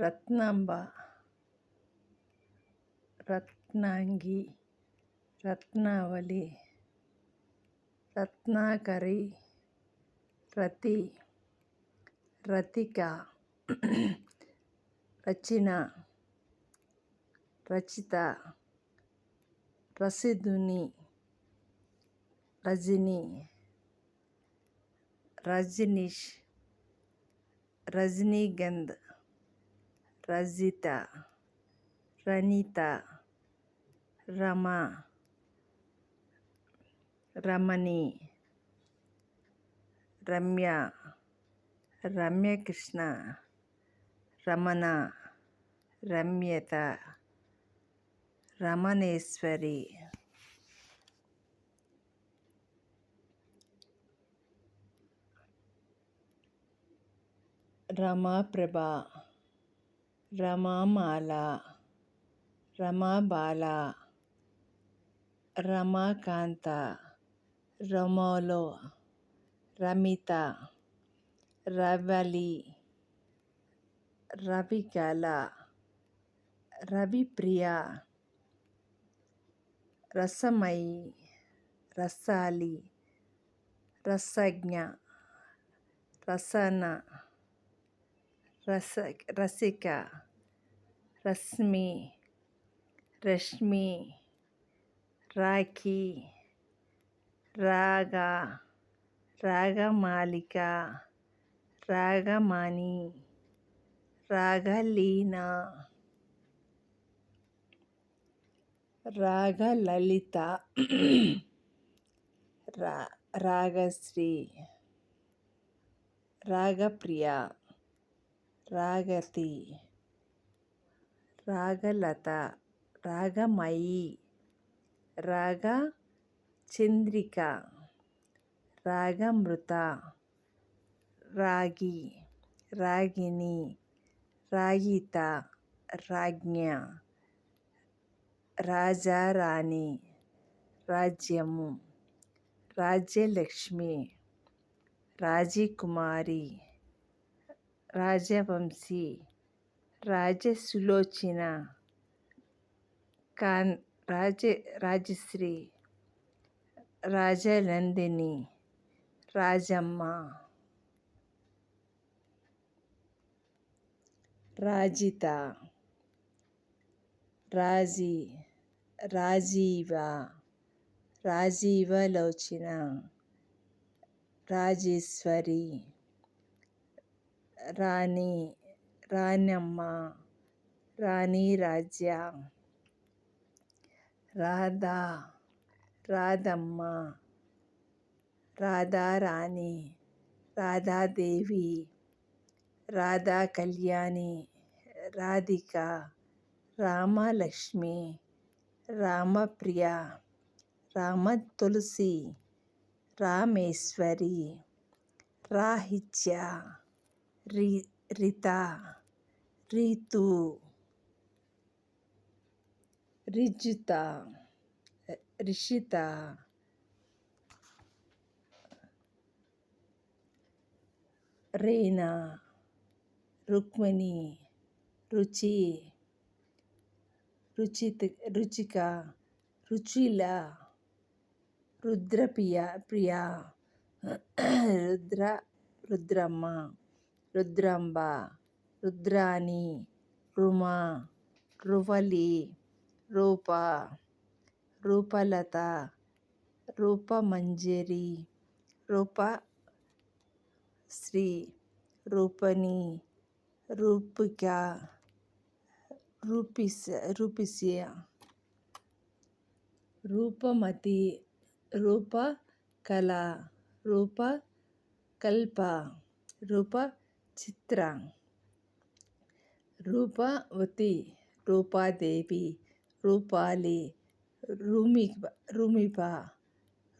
रत्नांबा रत्नांगी रत्नावली रत्नाकरी रति रतिका रचिना रचिता रसिधुनि रजनी रजनीश रजनीगंध। రజిత రనిత రమ రమణి రమ్య రమ్యకృష్ణ రమణ రమ్యత రమణేశ్వరి. రమాప్రభ రమామాల రమాబాల రమాకాంత రమోలో రమిత రవలి రవికల రవిప్రియ రసమయి రసాలి రసజ్ఞ రసన रस रसिका रश्मि रश्मि राखी रागा रागमालिका रागमणि रागलीना रागललिता रा रागश्री रागप्रिया। రాగతి రాగలత రాగమయి రాగ చంద్రిక రాగమృత రాగి రాగిణి రాగిత రాజ్ఞ రాజారాణి రాజ్యము రాజ్యలక్ష్మి రాజీకుమారి. రాజవంశీ రాజసులోచన కాన్ రాజ రాజశ్రీ రాజనందిని రాజమ్మ రాజిత రాజీ రాజీవ రాజీవలోచన రాజేశ్వరి రాణి రాణమ్మ రాణి రాజ్య రాధా రాధమ్మ రాధారాణి రాధాదేవి రాధా కళ్యాణి రాధిక రామలక్ష్మి రామప్రియ రామ తులసి రామేశ్వరి రాహిత్య రి రిత రీతు రిజిత రిషిత రేనా రుక్మిణి రుచి రుచిత రుచిక రుచిల రుద్రప్రియ ప్రియ రుద్ర రుద్రమ్మ ರುದ್ರಾಂಬ, ರುದ್ರಾಣಿ, ರುಮಾ, ರುವಲಿ, ರೂಪಾ, ರೂಪಲತಾ ರೂಪ ಮಂಜರಿ ರೂಪಶ್ರೀ, ರೂಪಣಿ, ರೂಪಿಕಾ, ರೂಪಿಸ, ರೂಪಿಸ್ಯ, ರೂಪಮತಿ, ರೂಪಕಲಾ, ರೂಪಕಲ್ಪ, ರೂಪ చిత్ర రూపవతి రూపాదేవి రూపాలి రూమి రూమిప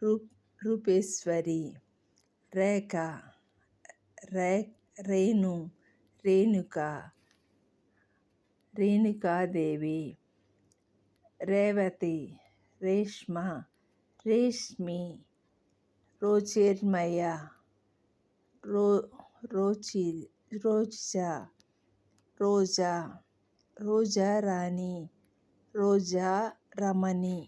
రూ రూపేశ్వరి రేఖ రే రేణు రేణుక రేణుకాదేవి రేవతి రేష్మ రేష్మి రోచేర్మయ రో रोची रोजा रोजा रोजा रानी रोजा रमणी.